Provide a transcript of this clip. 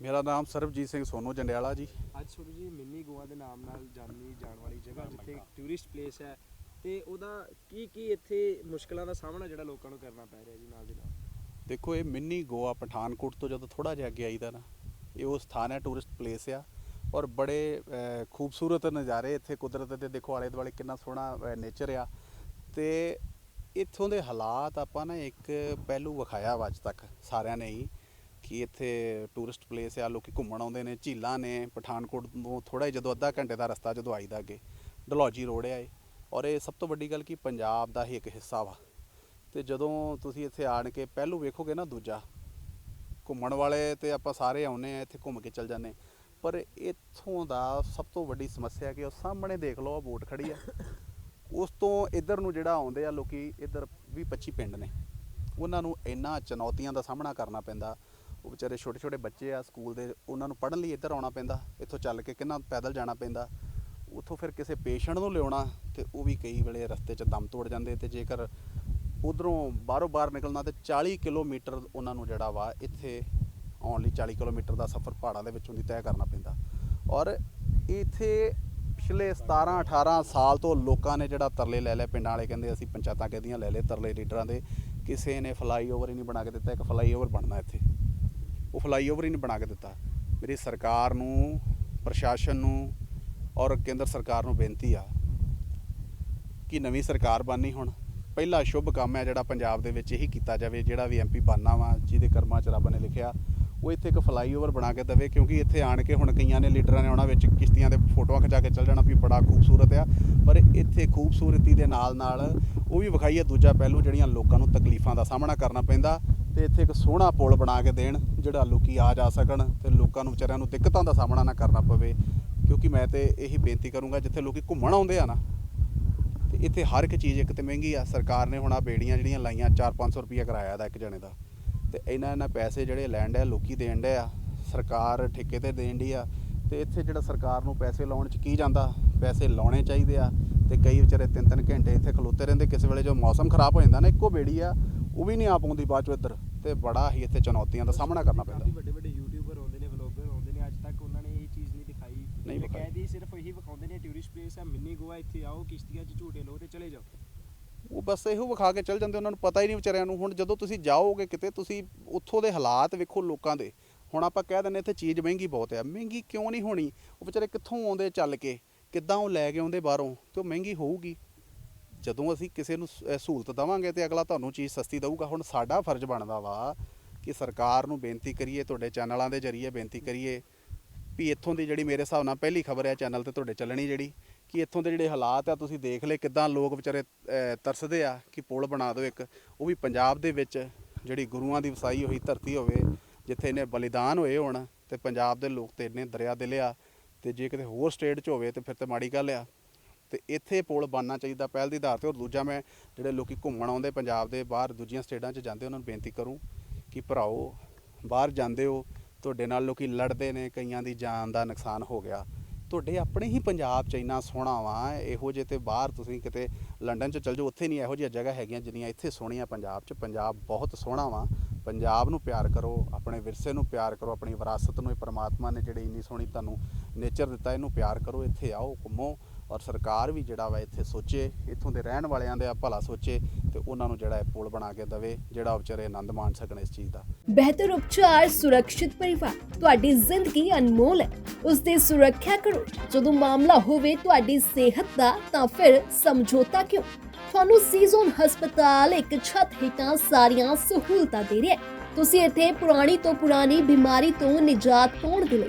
ਮੇਰਾ ਨਾਮ ਸਰਬਜੀਤ ਸਿੰਘ ਸੋਨੂ ਜੰਡਿਆਲਾ ਜੀ। ਅੱਜ ਸੁਰੂ ਜੀ ਮਿੰਨੀ ਗੋਆ ਦੇ ਨਾਮ ਨਾਲ ਜਾਣੀ ਜਾਣ ਵਾਲੀ ਜਗ੍ਹਾ ਜਿੱਥੇ ਟੂਰਿਸਟ ਪਲੇਸ ਹੈ ਤੇ ਉਹਦਾ ਕੀ ਕੀ ਇੱਥੇ ਮੁਸ਼ਕਲਾਂ ਦਾ ਸਾਹਮਣਾ ਜਿਹੜਾ ਲੋਕਾਂ ਨੂੰ ਕਰਨਾ ਪੈ ਰਿਹਾ ਜੀ ਨਾਲ ਦੀ ਨਾਲ? ਦੇਖੋ ਇਹ ਮਿੰਨੀ ਗੋਆ ਪਠਾਨਕੋਟ ਤੋਂ ਜਦੋਂ ਥੋੜਾ ਜਿਹਾ ਅੱਗੇ ਆਈਦਾ ਨਾ ਇਹ ਉਹ ਸਥਾਨ ਹੈ ਟੂਰਿਸਟ ਪਲੇਸ ਆ ਔਰ ਬੜੇ ਖੂਬਸੂਰਤ ਨਜ਼ਾਰੇ ਇੱਥੇ ਕੁਦਰਤ ਦੇ ਦੇਖੋ ਆਲੇ ਦੁਆਲੇ ਕਿੰਨਾ ਸੋਹਣਾ ਨੇਚਰ ਆ। ਤੇ ਇੱਥੋਂ ਦੇ ਹਾਲਾਤ ਆਪਾਂ ਨਾ ਇੱਕ ਪਹਿਲੂ ਵਿਖਾਇਆ ਵਾ ਅੱਜ ਤੱਕ ਸਾਰਿਆਂ ਨੇ ਹੀ। ਕਿ ਇੱਥੇ ਟੂਰਿਸਟ ਪਲੇਸ ਆ, ਲੋਕੀ ਘੁੰਮਣ ਆਉਂਦੇ ਨੇ, ਝੀਲਾਂ ਨੇ, ਪਠਾਨਕੋਟ ਤੋਂ ਥੋੜਾ ਹੀ ਜਦੋਂ ਅੱਧਾ ਘੰਟੇ ਦਾ ਰਸਤਾ ਜਦੋਂ ਆਈਦਾ ਅੱਗੇ ਡਲੌਜੀ ਰੋਡ ਆ ਇਹ। ਔਰ ਇਹ ਸਭ ਤੋਂ ਵੱਡੀ ਗੱਲ ਕਿ ਪੰਜਾਬ ਦਾ ਹੀ ਇੱਕ ਹਿੱਸਾ ਵਾ। ਤੇ ਜਦੋਂ ਤੁਸੀਂ ਇੱਥੇ ਆਣ ਕੇ ਪਹਿਲੂ ਵੇਖੋਗੇ ਨਾ ਦੂਜਾ, ਘੁੰਮਣ ਵਾਲੇ ਤੇ ਆਪਾਂ ਸਾਰੇ ਆਉਨੇ ਆ, ਇੱਥੇ ਘੁੰਮ ਕੇ ਚੱਲ ਜਾਂਦੇ। ਪਰ ਇੱਥੋਂ ਦਾ ਸਭ ਤੋਂ ਵੱਡੀ ਸਮੱਸਿਆ ਕਿ ਉਹ ਸਾਹਮਣੇ ਦੇਖ ਲਓ ਆ ਬੋਟ ਖੜੀ ਆ। ਉਸ ਤੋਂ ਇੱਧਰ ਨੂੰ ਜਿਹੜਾ ਆਉਂਦੇ ਆ, ਲੋਕੀ ਇੱਧਰ 20 25 ਪਿੰਡ ਨੇ। ਉਹਨਾਂ ਨੂੰ ਇੰਨਾ ਚੁਣੌਤੀਆਂ ਦਾ ਸਾਹਮਣਾ ਕਰਨਾ ਪੈਂਦਾ। ਉਹ ਵਿਚਾਰੇ ਛੋਟੇ ਛੋਟੇ ਬੱਚੇ ਆ ਸਕੂਲ ਦੇ, ਉਹਨਾਂ ਨੂੰ ਪੜ੍ਹਨ ਲਈ ਇੱਧਰ ਆਉਣਾ ਪੈਂਦਾ, ਇੱਥੋਂ ਚੱਲ ਕੇ ਕਿੰਨਾ ਪੈਦਲ ਜਾਣਾ ਪੈਂਦਾ। ਉੱਥੋਂ ਫਿਰ ਕਿਸੇ ਪੇਸ਼ੈਂਟ ਨੂੰ ਲਿਆਉਣਾ ਤੇ ਉਹ ਵੀ ਕਈ ਵੇਲੇ ਰਸਤੇ 'ਚ ਦਮ ਤੋੜ ਜਾਂਦੇ ਤੇ ਜੇਕਰ ਉਧਰੋਂ ਬਾਹਰੋਂ ਬਾਹਰ ਨਿਕਲਣਾ ਤੇ 40 ਕਿਲੋਮੀਟਰ ਉਹਨਾਂ ਨੂੰ ਜਿਹੜਾ ਵਾ ਇੱਥੇ ਆਉਣ ਲਈ 40 ਕਿਲੋਮੀਟਰ ਦਾ ਸਫ਼ਰ ਪਹਾੜਾਂ ਦੇ ਵਿੱਚੋਂ ਦੀ ਤੈਅ ਕਰਨਾ ਪੈਂਦਾ। ਔਰ ਇੱਥੇ ਪਿਛਲੇ 17 18 ਸਾਲ ਤੋਂ ਲੋਕਾਂ ਨੇ ਜਿਹੜਾ ਤਰਲੇ ਲੈ ਲਏ, ਪਿੰਡਾਂ ਵਾਲੇ ਕਹਿੰਦੇ ਅਸੀਂ ਪੰਚਾਇਤਾਂ ਕਹਿੰਦੀਆਂ ਲੈ ਲਏ ਤਰਲੇ ਲੀਡਰਾਂ ਦੇ, ਕਿਸੇ ਨੇ ਫਲਾਈਓਵਰ ਹੀ ਨਹੀਂ ਬਣਾ ਕੇ ਦਿੱਤਾ, ਇੱਕ ਫਲਾਈਓਵਰ ਬਣਨਾ ਇੱਥੇ। ਉਹ ਫਲਾਈਓਵਰ ਹੀ ਨਹੀਂ ਬਣਾ ਕੇ ਦਿੱਤਾ। ਮੇਰੀ ਸਰਕਾਰ ਨੂੰ, ਪ੍ਰਸ਼ਾਸਨ ਨੂੰ ਔਰ ਕੇਂਦਰ ਸਰਕਾਰ ਨੂੰ ਬੇਨਤੀ ਆ ਕਿ ਨਵੀਂ ਸਰਕਾਰ ਬਣਨੀ ਹੁਣ। ਪਹਿਲਾ ਸ਼ੁਭ ਕੰਮ ਹੈ ਜਿਹੜਾ ਪੰਜਾਬ ਦੇ ਵਿੱਚ ਇਹੀ ਕੀਤਾ ਜਾਵੇ, ਜਿਹੜਾ ਵੀ ਐਮਪੀ ਬਣਨਾ ਵਾ, ਜਿਹਦੇ ਕਰਮਾਂ 'ਚ ਰੱਬ ਨੇ ਲਿਖਿਆ, ਉਹ ਇੱਥੇ ਇੱਕ ਫਲਾਈਓਵਰ ਬਣਾ ਕੇ ਦੇਵੇ, ਕਿਉਂਕਿ ਇੱਥੇ ਆਣ ਕੇ ਹੁਣ ਕਈਆਂ ਨੇ, ਲੀਡਰਾਂ ਨੇ ਉਹਨਾਂ ਵਿੱਚ ਕਿਸ਼ਤੀਆਂ ਦੇ ਫੋਟੋਆਂ ਖਿਚਾ ਕੇ ਚੱਲ ਜਾਣਾ, ਵੀ ਬੜਾ ਖੂਬਸੂਰਤ ਆ। ਪਰ ਇੱਥੇ ਖੂਬਸੂਰਤੀ ਦੇ ਨਾਲ ਨਾਲ ਉਹ ਵੀ ਵਿਖਾਈਏ, ਦੂਜਾ ਪਹਿਲੂ ਜਿਹੜੀਆਂ ਲੋਕਾਂ ਨੂੰ ਤਕਲੀਫਾਂ ਦਾ ਸਾਹਮਣਾ ਕਰਨਾ ਪੈਂਦਾ ਤੇ ਇੱਥੇ ਇੱਕ ਸੋਹਣਾ ਪੁਲ ਬਣਾ ਕੇ ਦੇਣ, ਜਿਹੜਾ ਲੋਕੀ ਆ ਜਾ ਸਕਣ ਤੇ ਲੋਕਾਂ ਨੂੰ ਵਿਚਾਰਿਆਂ ਨੂੰ ਦਿੱਕਤਾਂ ਦਾ ਸਾਹਮਣਾ ਨਾ ਕਰਨਾ ਪਵੇ, ਕਿਉਂਕਿ ਮੈਂ ਤੇ ਇਹੀ ਬੇਨਤੀ ਕਰੂੰਗਾ, ਜਿੱਥੇ ਲੋਕੀ ਘੁੰਮਣ ਆਉਂਦੇ ਆ ਨਾ, ਤੇ ਇੱਥੇ ਹਰ ਇੱਕ ਚੀਜ਼ ਇੱਕ ਤੇ ਮਹਿੰਗੀ ਆ। ਸਰਕਾਰ ਨੇ ਹੁਣ ਆ ਬੇੜੀਆਂ ਜਿਹੜੀਆਂ ਲਾਈਆਂ 4-500 ਰੁਪਏ ਕਿਰਾਇਆ ਦਾ ਇੱਕ ਜਣੇ ਦਾ। ਤੇ ਇਹਨਾਂ ਇਹਨਾਂ ਪੈਸੇ ਜਿਹੜੇ ਲੈਣ ਡਿਆ ਲੋਕੀ ਦੇਣ ਡਿਆ ਸਰਕਾਰ ਠੇਕੇ ਤੇ ਦੇਣ ਡਈ ਆ। ਤੇ ਇੱਥੇ ਜਿਹੜਾ ਸਰਕਾਰ ਨੂੰ ਪੈਸੇ ਲਾਉਣ ਚ ਕੀ ਜਾਂਦਾ, ਪੈਸੇ ਲਾਉਣੇ ਚਾਹੀਦੇ ਆ। ਤੇ ਕਈ ਵਿਚਾਰੇ ਤਿੰਨ ਤਿੰਨ ਘੰਟੇ ਇੱਥੇ ਖਲੋਤੇ ਰਹਿੰਦੇ, ਕਿਸੇ ਵੇਲੇ ਜੋ ਮੌਸਮ ਖਰਾਬ ਹੋ ਜਾਂਦਾ ਨਾ, ਇੱਕੋ ਬੇੜੀ ਆ ਉਹ ਵੀ ਨਹੀਂ ਆ ਪਾਉਂਦੀ ਬਾਅਦ ਚੋਂ ਇੱਧਰ ਤੇ ਬੜਾ ਹੀ ਇੱਥੇ ਚੁਣੌਤੀਆਂ ਦਾ ਸਾਹਮਣਾ ਕਰਨਾ ਪੈਂਦਾ। ਕਾਫੀ ਵੱਡੇ ਵੱਡੇ ਯੂਟਿਊਬਰ ਆਉਂਦੇ ਨੇ ਵਲੌਗਰ ਆਉਂਦੇ ਨੇ ਅੱਜ ਤੱਕ ਉਹਨਾਂ ਨੇ ਇਹ ਚੀਜ਼ ਨਹੀਂ ਦਿਖਾਈ। ਨਹੀਂ ਵਿਖਾਈ। ਕਹਿੰਦੀ ਸਿਰਫ ਇਹੀ ਵਿਖਾਉਂਦੇ ਨੇ ਟੂਰਿਸਟ ਪਲੇਸ ਹੈ ਮਿੰਨੀ ਗੋਆ ਇੱਥੇ ਆਓ ਕਿਸ਼ਤੀਆਂ 'ਚ ਝੂਟੇ ਲਓ ਤੇ ਚਲੇ ਜਾਓ। ਉਹ ਬਸ ਇਹੋ ਵਿਖਾ ਕੇ ਚੱਲ ਜਾਂਦੇ ਉਹਨਾਂ ਨੂੰ ਪਤਾ ਹੀ ਨਹੀਂ ਵਿਚਾਰਿਆਂ ਨੂੰ। ਹੁਣ ਜਦੋਂ ਤੁਸੀਂ ਜਾਓਗੇ ਕਿਤੇ ਤੁਸੀਂ ਉੱਥੋਂ ਦੇ ਹਾਲਾਤ ਵੇਖੋ ਲੋਕਾਂ ਦੇ। ਹੁਣ ਆਪਾਂ ਕਹਿ ਦਿੰਦੇ ਇੱਥੇ ਚੀਜ਼ ਮਹਿੰਗੀ ਬਹੁਤ ਆ ਮਹਿੰਗੀ ਕਿਉਂ ਨਹੀਂ ਹੋਣੀ? ਉਹ ਵਿਚਾਰੇ ਕਿੱਥੋਂ ਆਉਂਦੇ ਚੱਲ ਕੇ? ਕਿੱਦਾਂ ਉਹ ਲੈ ਕੇ ਆਉਂਦੇ ਬਾਹਰੋਂ? ਤੇ ਉਹ ਮਹਿੰਗੀ ਹੋਊਗੀ। ਜਦੋਂ ਅਸੀਂ ਕਿਸੇ ਨੂੰ ਸ- ਅਹ ਸਹੂਲਤ ਦੇਵਾਂਗੇ ਤੇ ਅਗਲਾ ਤੁਹਾਨੂੰ ਚੀਜ਼ ਸਸਤੀ ਦਊਗਾ ਹੁਣ ਸਾਡਾ ਫਰਜ਼ ਬਣਦਾ ਵਾ ਕਿ ਸਰਕਾਰ ਨੂੰ ਬੇਨਤੀ ਕਰੀਏ ਤੁਹਾਡੇ ਚੈਨਲਾਂ ਦੇ ਜ਼ਰੀਏ ਬੇਨਤੀ ਕਰੀਏ ਵੀ ਇੱਥੋਂ ਦੀ ਜਿਹੜੀ ਮੇਰੇ ਹਿਸਾਬ ਨਾਲ ਪਹਿਲੀ ਖਬਰ ਹੈ ਚੈਨਲ ਤੇ ਤੁਹਾਡੇ ਚੱਲਣੀ ਜਿਹੜੀ ਕਿ ਇੱਥੋਂ ਦੇ ਜਿਹੜੇ ਹਾਲਾਤ ਆ ਤੁਸੀਂ ਦੇਖ ਲਏ ਕਿਦਾਂ ਲੋਕ ਵਿਚਾਰੇ ਅਹ, ਤਰਸਦੇ ਆ ਕਿ ਪੁਲ ਬਣਾ ਦਿਓ ਇੱਕ। ਉਹ ਵੀ ਪੰਜਾਬ ਦੇ ਵਿੱਚ ਜਿਹੜੀ ਗੁਰੂਆਂ ਦੀ ਵਸਾਈ ਹੋਈ ਧਰਤੀ ਹੋਵੇ ਜਿੱਥੇ ਇਹਨੇ ਬਲੀਦਾਨ ਹੋਏ ਹੋਣ ਤੇ ਪੰਜਾਬ ਦੇ ਲੋਕ ਤੇ ਇੰਨੇ ਦਰਿਆ ਦਿਲ ਆ ਤੇ ਜੇ ਕਿਤੇ ਹੋਰ ਸਟੇਟ 'ਚ ਹੋਵੇ ਤੇ ਫਿਰ ਤੇ ਮਾੜੀ ਗੱਲ ਆ। ਤੇ ਇੱਥੇ ਪੁਲ ਬਣਨਾ ਚਾਹੀਦਾ ਪਹਿਲ ਦੀ ਆਧਾਰ ਤੇ ਔਰ ਦੂਜਾ ਮੈਂ ਜਿਹੜੇ ਲੋਕੀ ਘੁੰਮਣ ਆਉਂਦੇ ਪੰਜਾਬ ਦੇ ਬਾਹਰ ਦੂਜੀਆਂ ਸਟੇਟਾਂ 'ਚ ਜਾਂਦੇ ਉਹਨਾਂ ਨੂੰ ਬੇਨਤੀ ਕਰੂੰ ਕਿ ਭਰਾਓ, ਬਾਹਰ ਜਾਂਦੇ ਹੋ, ਤੁਹਾਡੇ ਨਾਲ ਲੋਕੀ ਲੜਦੇ ਨੇ, ਕਈਆਂ ਦੀ ਜਾਨ ਦਾ ਨੁਕਸਾਨ ਹੋ ਗਿਆ। ਤੁਹਾਡੇ ਆਪਣੇ ਹੀ ਪੰਜਾਬ 'ਚ ਇੰਨਾ ਸੋਹਣਾ ਵਾ, ਇਹੋ ਜਿਹੇ ਤੇ ਬਾਹਰ ਤੁਸੀਂ ਕਿਤੇ ਲੰਡਨ 'ਚ ਚਲ ਜਾਓ, ਉੱਥੇ ਨਹੀਂ ਇਹੋ ਜਿਹੀਆਂ ਜਗ੍ਹਾ ਹੈਗੀਆਂ ਜਿੰਨੀਆਂ ਇੱਥੇ ਸੋਹਣੀਆਂ ਪੰਜਾਬ 'ਚ। ਪੰਜਾਬ ਬਹੁਤ ਸੋਹਣਾ ਵਾ, ਪੰਜਾਬ ਨੂੰ ਪਿਆਰ ਕਰੋ, ਆਪਣੇ ਵਿਰਸੇ ਨੂੰ ਪਿਆਰ ਕਰੋ, ਆਪਣੀ ਵਿਰਾਸਤ ਨੂੰ, ਇਹ ਪ੍ਰਮਾਤਮਾ ਨੇ ਜਿਹੜੇ ਇੰਨੀ ਸੋਹਣੀ ਤੁਹਾਨੂੰ ਨੇਚਰ ਦਿੱਤਾ, ਇਹਨੂੰ ਪਿਆਰ ਕਰੋ, ਇੱਥੇ ਆਓ, ਘੁੰਮੋ ਔਰ ਸਰਕਾਰ ਵੀ ਜਿਹੜਾ ਵਾ ਇੱਥੇ ਸੋਚੇ, ਇੱਥੋਂ ਦੇ ਰਹਿਣ ਵਾਲਿਆਂ ਦੇ ਭਲਾ ਸੋਚੇ ਤੇ ਉਹਨਾਂ ਨੂੰ ਜਿਹੜਾ ਇਹ ਪੁਲ ਬਣਾ ਕੇ ਦਵੇ, ਜਿਹੜਾ ਵਿਚਾਰੇ ਆਨੰਦ ਮਾਣ ਸਕਣ ਇਸ ਚੀਜ਼ ਦਾ। ਬਿਹਤਰ ਉਪਚਾਰ ਸੁਰੱਖਿਅਤ ਪਰਿਵਾਰ, ਤੁਹਾਡੀ ਜ਼ਿੰਦਗੀ ਅਨਮੋਲ ਹੈ। ਉਸ ਦੀ ਸੁਰੱਖਿਆ ਕਰੋ, ਜਦੋਂ ਮਾਮਲਾ ਹੋਵੇ ਤੁਹਾਡੀ ਸਿਹਤ ਦਾ, ਤਾਂ ਫਿਰ ਸਮਝੌਤਾ ਕਿਉਂ? ਤੁਹਾਨੂੰ ਸੀਜ਼ਨ ਹਸਪਤਾਲ, ਇੱਕ ਛੱਤ ਹੇਠਾਂ ਸਾਰੀਆਂ ਸਹੂਲਤਾਂ ਦੇ ਰਿਹਾ ਹੈ। ਤੁਸੀਂ ਇੱਥੇ ਪੁਰਾਣੀ ਤੋਂ ਪੁਰਾਣੀ ਬਿਮਾਰੀ ਤੋਂ ਨਿਜਾਤ ਪਾਉਣ ਦੇ ਲਈ